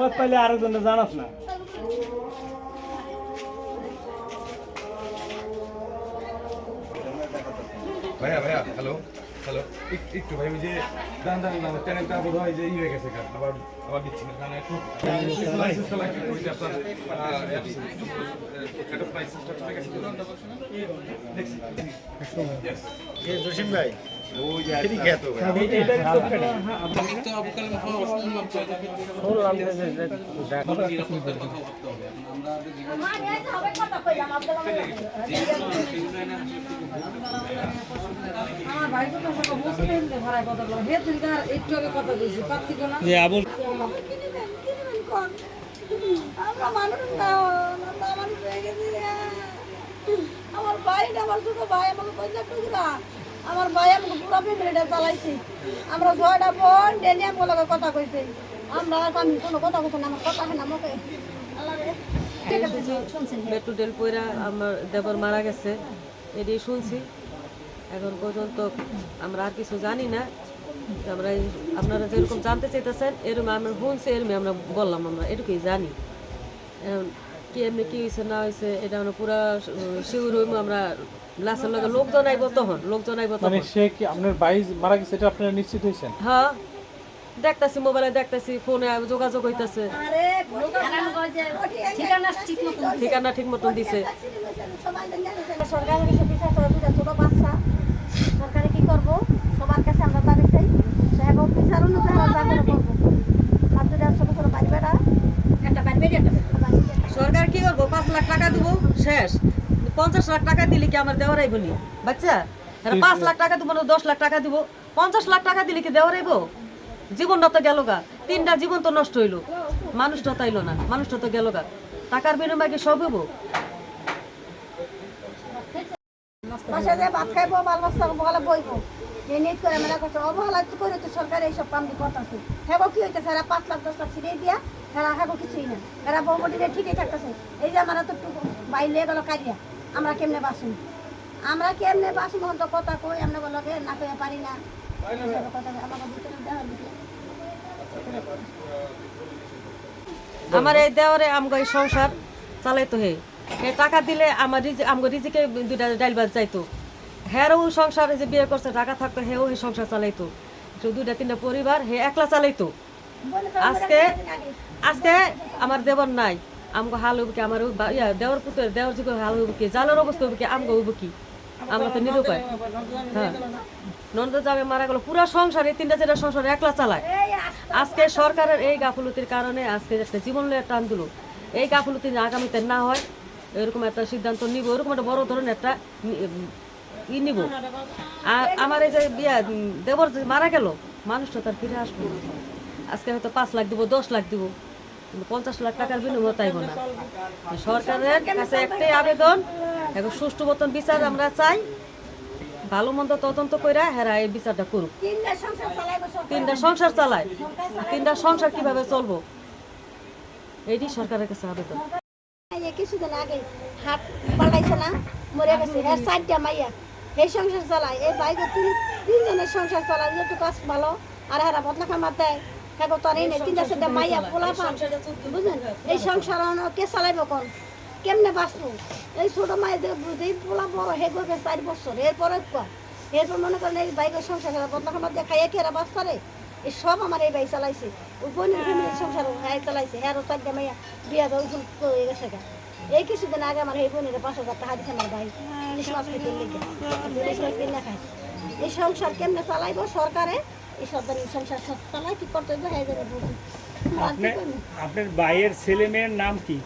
পথ পাইলে আরেকজন জানাস না ভাইয়া ভাইয়া হ্যালো হ্যালো একটু একটু ভাই যে দান দান না চ্যানেলটা বোধ হয় যে ই হয়ে গেছে গা। আবার আবার দিচ্ছি না একটু চলে গেছে দেখছি জসিম ভাই আমার মানুষ না মানুষ হয়ে গেছি আমার ভাই আমার দুটো ভাই আমাকে পয়সা টুকরা আমার ভাই আমাকে পুরো ফ্যামিলিটা চালাইছি। আমরা ছয়টা বোন ডেলি আমার লগে কথা কইছে। আমরা আমি কোনো কথা কইছে না, আমার কথা না আমাকে মেট্রো ডেল পয়রা আমার দেবর মারা গেছে এটি শুনছি। এখন পর্যন্ত আমরা আর কিছু জানি না। আমরা আপনারা যেরকম জানতে চাইতেছেন এরকম আমরা শুনছি এরকম আমরা বললাম আমরা, এটুকুই জানি। কি এমনি কি হয়েছে না হয়েছে এটা আমরা পুরা শিউর হইমু, আমরা লাশের লগে লোকজন আইব তখন লোকজন আইব মানে তখন। সে কি আপনার ভাই মারা গেছে এটা আপনারা নিশ্চিত হয়েছেন? হ্যাঁ দেখতাছি মোবাইলে দেখতাছি ফোনে যোগাযোগ হইতাছে। ঠিকানা ঠিক মতো ঠিকানা ঠিক মতন দিছে। সরকারের কাছে বিচার করে দুটা ছোট বাচ্চা। সরকারে কি করব? সবার কাছে আমরা দাবি চাই। সাহেব বিচার অনুযায়ী আমরা যা করে করব। আর দুটা ছোট ছোট বাড়ি বেড়া একটা বাড়ি বেড়ি সরকার কি করব? পাঁচ লাখ টাকা দিব শেষ। পঞ্চাশ লাখ টাকা দিলে কি আমার দেওয়ার আইব নি? বাচ্চা পাঁচ লাখ টাকা দিব না দশ লাখ টাকা দিব। পঞ্চাশ লাখ টাকা দিলে কি দেওয়ার আইব জীবনটা তো গেল গা। তিনটা জীবন তো নষ্ট হইল। মানুষটা তো আইলো না মানুষটা তো গেল গা। টাকার বিনিময়ে কি সব হইব? মাসে যে ভাত খাইবো বাল বাচ্চা বলে বইবো। এই নিট করে মেলা করছে অবহেলা করে তো সরকার এইসব কাম দিয়ে করতেছে। হ্যাঁ কি হইতেছে? এরা পাঁচ লাখ দশ লাখ ছিঁড়ে দিয়া এরা হ্যাঁ কিছুই না। এরা ঠিকই থাকতেছে। এই যে আমরা তো বাইরে গেল কাজিয়া আমরা কেমনে বাসুন আমরা কেমনে বাসুন তো কথা কই? আমরা বলো গে না কইয়া পারি না। আমার এই দেওয়ারে আমগো এই সংসার চালাইতো হে। হে টাকা দিলে আমার রিজি আমগো রিজিকে দুইটা ডাইল বাজ যাইতো। হেরও সংসার যে বিয়ে করছে টাকা থাকতো হেও এই সংসার চালাইতো। তো দুইটা তিনটা পরিবার হে একলা চালাইতো। আজকে আজকে আমার দেবর নাই। আমগো হাল হইব কি আমার ইয়া দেওয়ার পুত্র দেওয়ার যুগ হাল হইব কি জালের অবস্থা হইব কি আমগো হইব কি? আমরা তো নিরুপায়। হ্যাঁ। নন্দ যাবে মারা গেল পুরো সংসার এই তিনটা চারটা সংসার একলা চালায়। আজকে সরকারের এই গাফলতির কারণে আজকে একটা জীবন লয়ে টান দিল। এই গাফলতি আগামীতে না হয় এরকম একটা সিদ্ধান্ত নিব এরকম একটা বড় ধরনের একটা ই নিব। আর আমার এই যে বিয়া দেবর যে মারা গেল মানুষটা তার ফিরে আসবে আজকে হয়তো পাঁচ লাখ দিব দশ লাখ দিব। কিন্তু পঞ্চাশ লাখ টাকার বিনিময় তাইব না সরকারের কাছে একটাই আবেদন এখন সুষ্ঠু মতন বিচার আমরা চাই। ভালো মন্দ তদন্ত করে হেরা এই বিচারটা করুক। তিনটা সংসার চালায়। তিনটা সংসার কীভাবে চলবো? এইটি সরকারের কাছে আবেদন। কিছুদিন আগে হাত পাল্টাইছে না মরে গেছে। এর চারটা মাইয়া এই সংসার চালায়। এই বাইকে তিন তিনজনের সংসার চালায়। একটু কাজ ভালো। আর হেরা বদলা খামার দেয় হ্যাঁ তো আর এই নেই তিনটা চারটা মাইয়া পোলা পান। বুঝলেন? এই সংসার কে চালাইব কোন? কেমনে বাঁচবো? এই ছোট মায়ের যে যেই পোলা বড় হে করবে চার বছর। এরপরে এরপর মনে করেন এই বাইকের সংসার খেলা বদলা খামার দিয়ে কি এরা এই সব আমার এই বাই চালাইছে। ওই বোনের ফ্যামিলির সংসার হ্যাঁ চালাইছে। হ্যাঁ চারটা মাইয়া বিয়া দেওয়া হয়ে গেছে এই কিছুদিন আগে আমার এই বোনের পাঁচ হাজার টাকা দিচ্ছে আমার ভাই। ইলিশ মাছ খেতে লেগে। ইলিশ মাছ কিনে খাইছে এই সংসার কেমনে চালাইব সরকারে? সংসার কি হ্যাঁ? আপনার ভাইয়ের ছেলে মেয়ের নাম কি?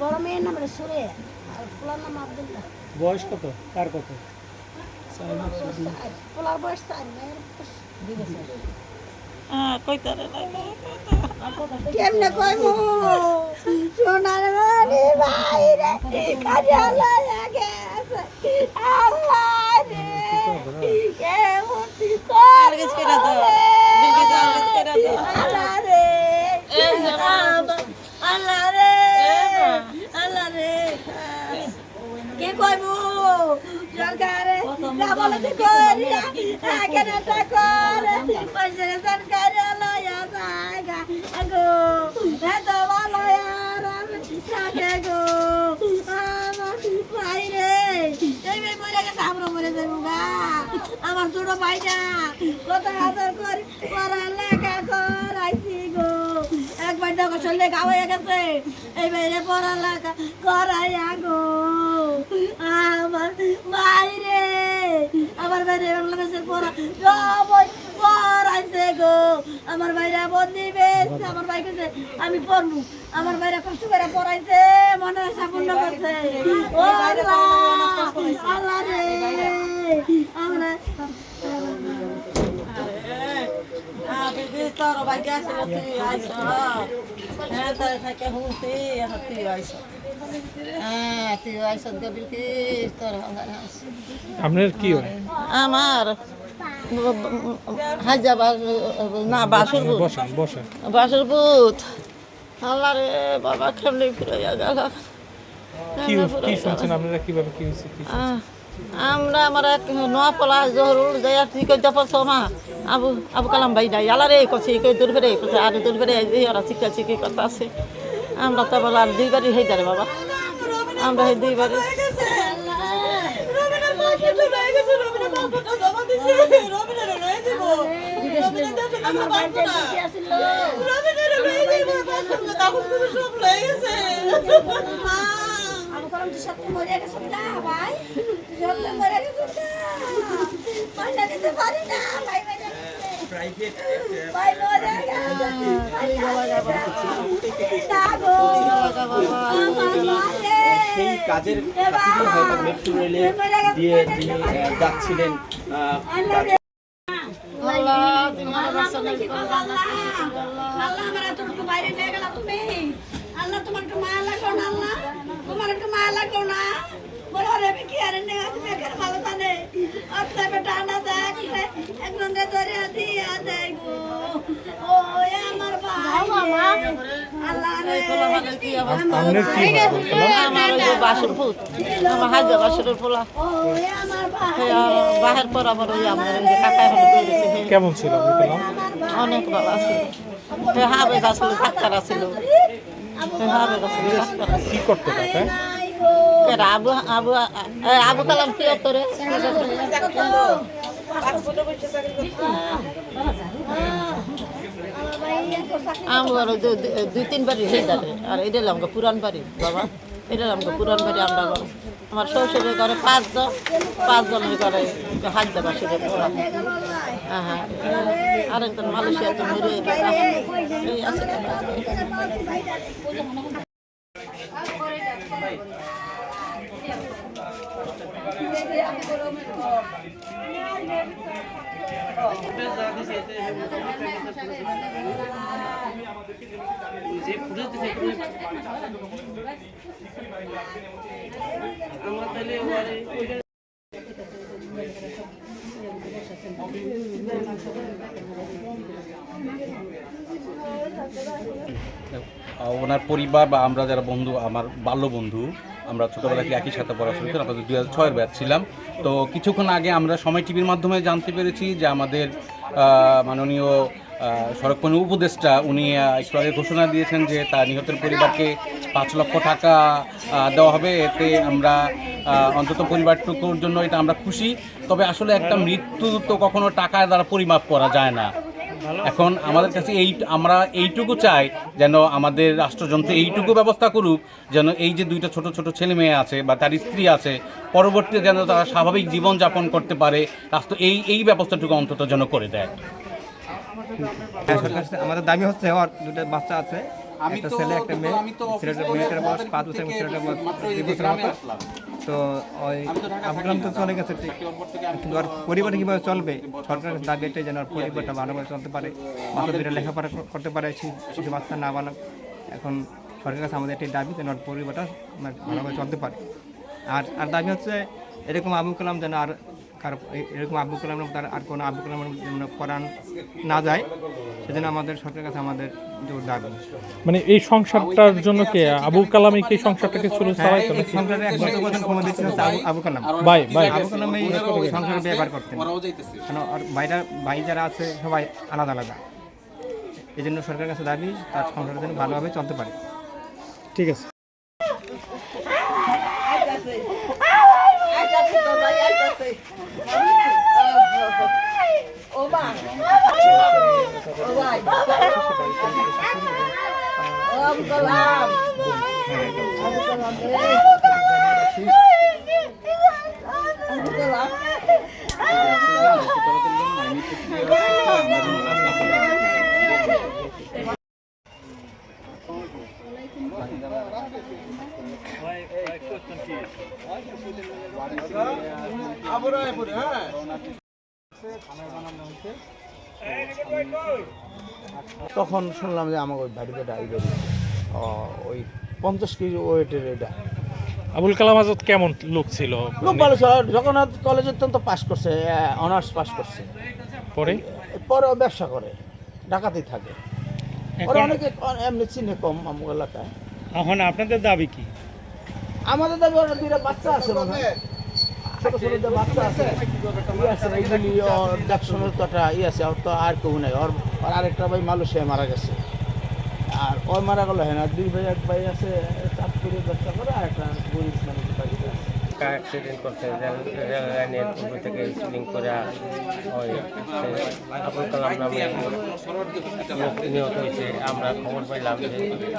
বড় মেয়ের নাম সুরে আর পোলার নাম আবদুল্লাহ। বয়স কত? কার কত? পোলার বয়স চার মেয়ের বয়স কেমনে কইমু? সোনার বাইরে কাজে লাগে আল্লাহ কি কইমু সরকারে না বলে তুই করি কেন তা করে পয়সা সরকারে আল্লাহ আগো এত ভালো আর আমি থাকে গো আমার ভাই রে এই ভাই মরে গেছে আমরা মরে যাব গা আমার ছোট ভাইটা কত হাজার করে, পড়ালেখা করাইছি গো। একবার দেখো চললে গা হয়ে গেছে, এই বাইরে পড়ালেখা করাইয়া গো। আমার বাইরে আমার বাইরে বাংলাদেশের পড়া সবাই পড়াইছে। গো আমার বন্দি বেশ আমার ভাই কাছে আমি পড়ব আমার বাইরে কষ্ট করে পড়াইছে মনে আশা পূর্ণ করছে। ও আল্লাহ আল্লাহ রে। আমরা তোর ভাগ্য আসলে তুই আইস হ্যাঁ তার থাকে হুঁতি তুই আইস। হ্যাঁ কি আপনার কি হয়? আমার? না বাসুর বুথ আল্লাহ রে বাবা কেমনি ফিরে গেল? কি কি শুনছেন আপনারা? কীভাবে কি হয়েছে কি আহ, আমরা আমার এক নোয়াপলা জহরুল জয়া তুই কই দফর সমা আবু আবু কালাম ভাই নাই। আলারে কছি কই দূর বেড়ে কছি আর দূর বেড়ে এই ওরা শিক্ষা শিখি কথা আছে আমরা তো বলা দুইবারই হয়ে যাবে বাবা। আমরা এই দুইবারই আমার বাড়িতে ঢুকে আসিল আমি কলম তো সত্যি মরে গেছে মরে গেছে পারি না ভাই ভাই প্রাইভেট সেই কাজের খাতিরে হয়তো মেট্রো রেলে দিয়ে তিনি যাচ্ছিলেন আল্লাহ আল্লাহ আমার এতটুকু বাইরে নিয়ে গেলাম তুমি। আল্লাহ তোমার একটু মায়া লাগো না আল্লাহ? তোমার একটু মায়া লাগো না? বলো রে কি আর নেই? তুমি এখানে ভালো জানে। অর্থে বেটা আনা দেখলে একজন রে ধরে দিয়া দেয় গো। ও আমার ভাই আল্লাহ রে। আপনার কি আমার যে বাসুর ভূত। আমার হাজার বাসুরের পোলা ও আমার ভাই সেই পর আমার ওই আমার যে কাকা এখন কেমন ছিল? অনেক ভালো? আছে। হাবে আসলে ডাক্তার আছিল সে কি করতে কাকা দুই তিন বাড়ি হয়ে যাবে আর এটা আমাকে পুরান বাড়ি বাবা এটা আমাকে পুরান বাড়ি আমরা আমার শ্বশুরের ঘরে পাঁচজন পাঁচজনের ঘরে পোলা হ্যাঁ হ্যাঁ আর একজন মালয়েশিয়াতে মরে এই আছে আহ, ওনার পরিবার বা আমরা যারা বন্ধু আমার বাল্য বন্ধু আমরা ছোটোবেলা থেকে একই সাথে পড়াশোনা করি আমাদের দুই হাজার ছয়ের ব্যাচ ছিলাম। তো কিছুক্ষণ আগে আমরা সময় টিভির মাধ্যমে জানতে পেরেছি যে আমাদের মাননীয় আহ, উপদেষ্টা উনি একটু আগে ঘোষণা দিয়েছেন যে তার নিহতের পরিবারকে পাঁচ লক্ষ টাকা দেওয়া হবে। এতে আমরা অন্তত পরিবারটুকুর জন্য এটা আমরা খুশি। তবে আসলে একটা মৃত্যু তো কখনো টাকা দ্বারা পরিমাপ করা যায় না। এখন আমাদের কাছে এই, আমরা এইটুকু চাই যেন আমাদের রাষ্ট্রযন্ত্র এইটুকু ব্যবস্থা করুক, যেন এই যে দুইটা ছোট ছোট ছেলে মেয়ে আছে বা তার স্ত্রী আছে, পরবর্তীতে যেন তারা স্বাভাবিক জীবন যাপন করতে পারে, রাষ্ট্র এই এই ব্যবস্থাটুকু অন্তত যেন করে দেয়। আমাদের দাবি হচ্ছে, ওর বাচ্চা আছে আমি তো- ছেলে একটা মেয়ে আমি তো ছেলেটার মেয়েটার বয়স পাঁচ বছর এবং ছেলেটার বয়স দুই মতো। তো ওই আবুগ্রাম তো চলে গেছে। কিন্তু ওর পরিবার কীভাবে চলবে? সরকারের দাবি এটাই যেন ওর পরিবারটা ভালোভাবে চলতে পারে বাচ্চা দুটো লেখাপড়া করতে পারে শিশু বাচ্চা না বালক এখন সরকারের কাছে আমাদের এটাই দাবি যেন ওর পরিবারটা মানে ভালোভাবে চলতে পারে। আর আর দাবি হচ্ছে এরকম আবু কালাম যেন আর কার এরকম আবু কালাম তার আর কোনো আবু কালাম করান না যায় সেজন্য আমাদের সরকারের কাছে আমাদের জোর দাবি। মানে এই সংসারটার জন্য কে? আবুল কালামই কি সংসারটাকে শুরু চালাইতো এই সংসারে একমাত্র প্রধান ক্ষমতা দিচ্ছে হচ্ছে আবু- আবু কালাম। ভাই ভাই আবু কালাম এই সংসারে ব্যবহার করতেন। কারণ আর ভাইরা ভাই যারা আছে সবাই আলাদা আলাদা। এই জন্য সরকারের কাছে দাবি তার সংসারটা যেন ভালোভাবে চলতে পারে। ঠিক আছে। Om kalam. Om kalam. তখন শুনলাম যে আমাকে ওই বাড়িতে ডাইবেরি ওই পঞ্চাশ কেজি ওয়েটের এটা। আবুল কালাম আজাদ কেমন লোক ছিল? লোক ভালো ছিল। জগন্নাথ কলেজের তো পাস করছে অনার্স পাস করছে। পরে? পরে ব্যবসা করে ঢাকাতেই থাকে। ওরা অনেকে এমনি চিনে কম আমার এলাকায়। এখন আপনাদের দাবি কি? আমাদের দাবি ওরা দুইটা বাচ্চা আছে মনে ছোট ছোট যে বাচ্চা আছে ই আছে দেখশনের ই আছে ওর তো আর কেউ নাই। ওর ওর আরেকটা ভাই মালয়েশিয়ায় মারা গেছে। আর ওই মারা গেল হ্যাঁ দুই ভাই, এক ভাই আছে চাঁদপুরে ব্যবসা করে, আর একটা গরিব মানুষ আছে অ্যাক্সিডেন্ট করছে রেল লাইনের উপর থেকে স্পিলিং করে সে আবুল কালাম নামে নিহত হয়েছে। আমরা খবর পাইলাম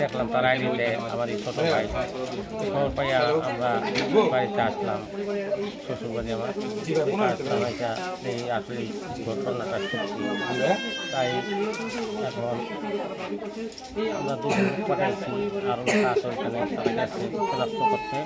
দেখলাম তার আইডিতে আমার এই ছোটো ভাই। খবর পাইয়া আমরা বাড়িতে আসলাম। শ্বশুর বাড়ি আমার। আসলাম এটা এই আসলে ঘটনাটা সত্যি। তাই এখন আমরা দুজন পাঠাইছি আরও কাজ ওইখানে তারা গেছে করতে